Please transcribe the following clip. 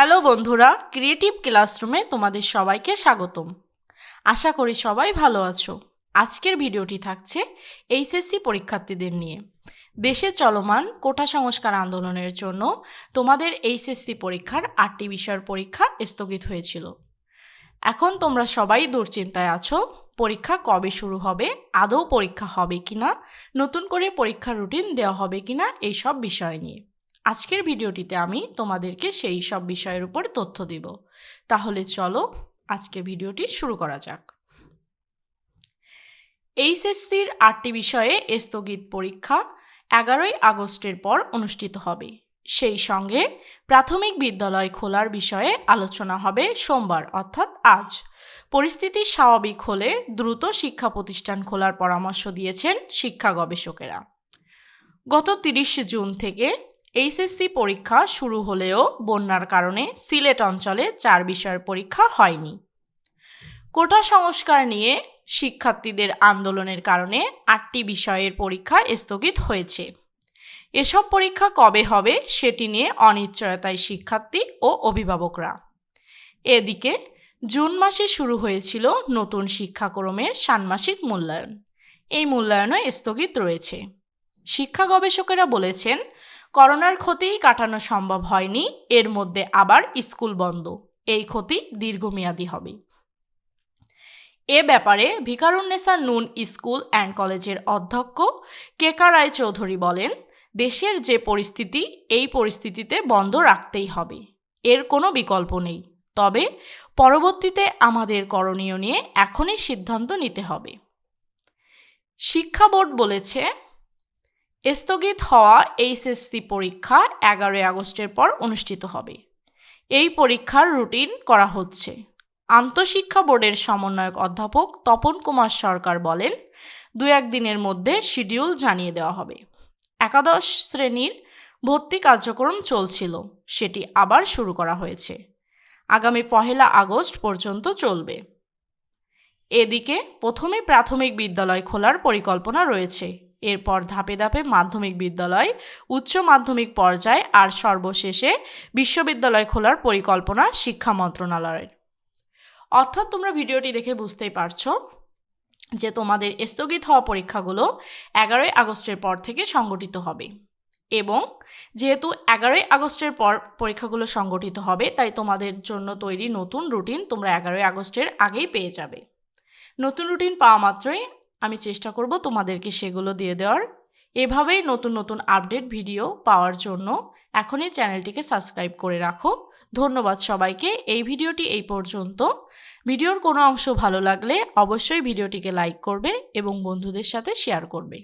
Hello বন্ধুরা creative ক্লাসরুমে তোমাদের সবাইকে স্বাগতম। আশা করি সবাই ভালো আছো। আজকের ভিডিওটি থাকছে এইচএসসি পরীক্ষার্থীদের নিয়ে। দেশে চলমান কোটা সংস্কার আন্দোলনের জন্য তোমাদের এইচএসসি পরীক্ষার আটটি বিষয়ের পরীক্ষা স্থগিত হয়েছিল। এখন তোমরা সবাই দুশ্চিন্তায় আছো, পরীক্ষা কবে শুরু হবে, আদৌ পরীক্ষা হবে কিনা, নতুন করে পরীক্ষার রুটিন দেওয়া হবে কিনা, এইসব বিষয় নিয়ে। আজকের ভিডিওটিতে আমি তোমাদেরকে সেই সব বিষয়ের উপর তথ্য দিব। তাহলে চলো আজকের ভিডিওটি শুরু করা যাক। এইচএসসির আটটি বিষয়ে স্থগিত পরীক্ষা এগারোই আগস্টের পর অনুষ্ঠিত হবে। সেই সঙ্গে প্রাথমিক বিদ্যালয় খোলার বিষয়ে আলোচনা হবে সোমবার, অর্থাৎ আজ। পরিস্থিতি স্বাভাবিক হলে দ্রুত শিক্ষা প্রতিষ্ঠান খোলার পরামর্শ দিয়েছেন শিক্ষা গবেষকেরা। গত তিরিশে জুন থেকে এইচএসসি পরীক্ষা শুরু হলেও বন্যার কারণে সিলেট অঞ্চলে চার বিষয়ের পরীক্ষা হয়নি। কোটা সংস্কার নিয়ে শিক্ষার্থীদের আন্দোলনের কারণে আটটি বিষয়ের পরীক্ষা স্থগিত হয়েছে। এসব পরীক্ষা কবে হবে সেটি নিয়ে অনিশ্চয়তায় শিক্ষার্থী ও অভিভাবকরা। এদিকে জুন মাসে শুরু হয়েছিল নতুন শিক্ষাক্রমের ষান্মাসিক মূল্যায়ন। এই মূল্যায়নও স্থগিত রয়েছে। শিক্ষা গবেষকেরা বলেছেন করোনার ক্ষতিই কাটানো সম্ভব হয়নি, এর মধ্যে আবার স্কুল বন্ধ। এই ক্ষতি দীর্ঘমেয়াদী হবে। এ ব্যাপারে ভিকারুন্নেসা নুন স্কুল অ্যান্ড কলেজের অধ্যক্ষ কেকা রায় চৌধুরী বলেন, দেশের যে পরিস্থিতি, এই পরিস্থিতিতে বন্ধ রাখতেই হবে। এর কোনো বিকল্প নেই। তবে পরবর্তীতে আমাদের করণীয় নিয়ে এখনই সিদ্ধান্ত নিতে হবে। শিক্ষা বোর্ড বলেছে স্থগিত হওয়া এইচএসসি পরীক্ষা এগারোই আগস্টের পর অনুষ্ঠিত হবে। এই পরীক্ষার রুটিন করা হচ্ছে। আন্তঃশিক্ষা বোর্ডের সমন্বয়ক অধ্যাপক তপন কুমার সরকার বলেন দু একদিনের মধ্যে শিডিউল জানিয়ে দেওয়া হবে। একাদশ শ্রেণির ভর্তি কার্যক্রম চলছিল, সেটি আবার শুরু করা হয়েছে। আগামী পহেলা আগস্ট পর্যন্ত চলবে। এদিকে প্রথমে প্রাথমিক বিদ্যালয় খোলার পরিকল্পনা রয়েছে। এরপর ধাপে ধাপে মাধ্যমিক বিদ্যালয়, উচ্চ মাধ্যমিক পর্যায়ে আর সর্বশেষে বিশ্ববিদ্যালয় খোলার পরিকল্পনা শিক্ষা মন্ত্রণালয়ের। অর্থাৎ তোমরা ভিডিওটি দেখে বুঝতেই পারছ যে তোমাদের স্থগিত হওয়া পরীক্ষাগুলো এগারোই আগস্টের পর থেকে সংগঠিত হবে এবং যেহেতু এগারোই আগস্টের পর পরীক্ষাগুলো সংগঠিত হবে, তাই তোমাদের জন্য তৈরি নতুন রুটিন তোমরা এগারোই আগস্টের আগেই পেয়ে যাবে। নতুন রুটিন পাওয়া মাত্রই আমি চেষ্টা করব তোমাদেরকে সেগুলো দিয়ে দেওয়ার। এভাবেই নতুন নতুন আপডেট ভিডিও পাওয়ার জন্য এখনই চ্যানেলটিকে সাবস্ক্রাইব করে রাখো। ধন্যবাদ সবাইকে। এই ভিডিওটি এই পর্যন্ত। ভিডিওর কোনো অংশ ভালো লাগলে অবশ্যই ভিডিওটিকে লাইক করবে এবং বন্ধুদের সাথে শেয়ার করবে।